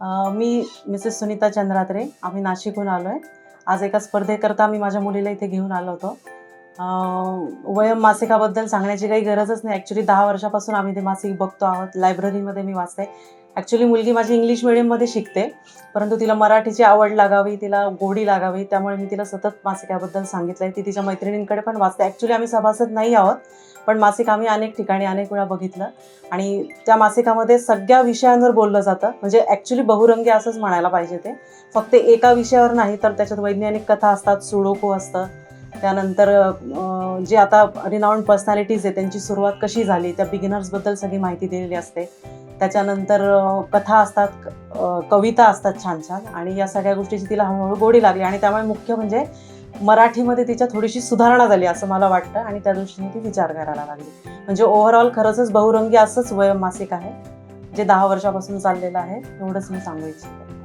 मी Mrs Sunita चंद्रात्रे. आम्ही नाशिकहून आलो आहे आज एका स्पर्धेकरता मी माझ्या मुलीला इथे घेऊन आलो होतो. अ, वयम मासिकाबद्दल सांगण्याची काही गरजच नाही. ॲक्च्युली दहा वर्षापासून आम्ही ते मासिक बघतो आहोत. लायब्ररीमध्ये मी वाचते. ॲक्च्युली मुलगी माझी इंग्लिश मिडियममध्ये शिकते. परंतु तिला मराठीची आवड लागावी तिला गोडी लागावी त्यामुळे मी तिला सतत मासिकाबद्दल सांगितलं आहे ती तिच्या मैत्रिणींकडे पण वाचते. ॲक्च्युली आम्ही सभासद नाही आहोत पण मासिक आम्ही अनेक ठिकाणी अनेक वेळा बघितलं. आणि त्या मासिकामध्ये सगळ्या विषयांवर बोललं जातं. म्हणजे ॲक्च्युली बहुरंगी असंच म्हणायला पाहिजे ते. फक्त एका विषयावर नाही तर त्याच्यात वैज्ञानिक कथा असतात सुडोको असतं त्यानंतर जे आता रिनाऊंड पर्सनॅलिटीज आहे त्यांची सुरुवात कशी झाली? त्या बिगिनर्सबद्दल सगळी माहिती दिलेली असते. त्याच्यानंतर कथा असतात कविता असतात छान छान आणि या सगळ्या गोष्टीची तिला हळूहळू गोडी लागली आणि त्यामुळे मुख्य म्हणजे मराठीमध्ये तिच्या थोडीशी सुधारणा झाली असं मला वाटतं आणि त्या दृष्टीने ती विचार करायला लागली. म्हणजे ओव्हरऑल खरंच बहुरंगी असंच वय मासिक आहे जे दहा वर्षापासून चाललेलं आहे एवढंच मी सांगू इच्छिते.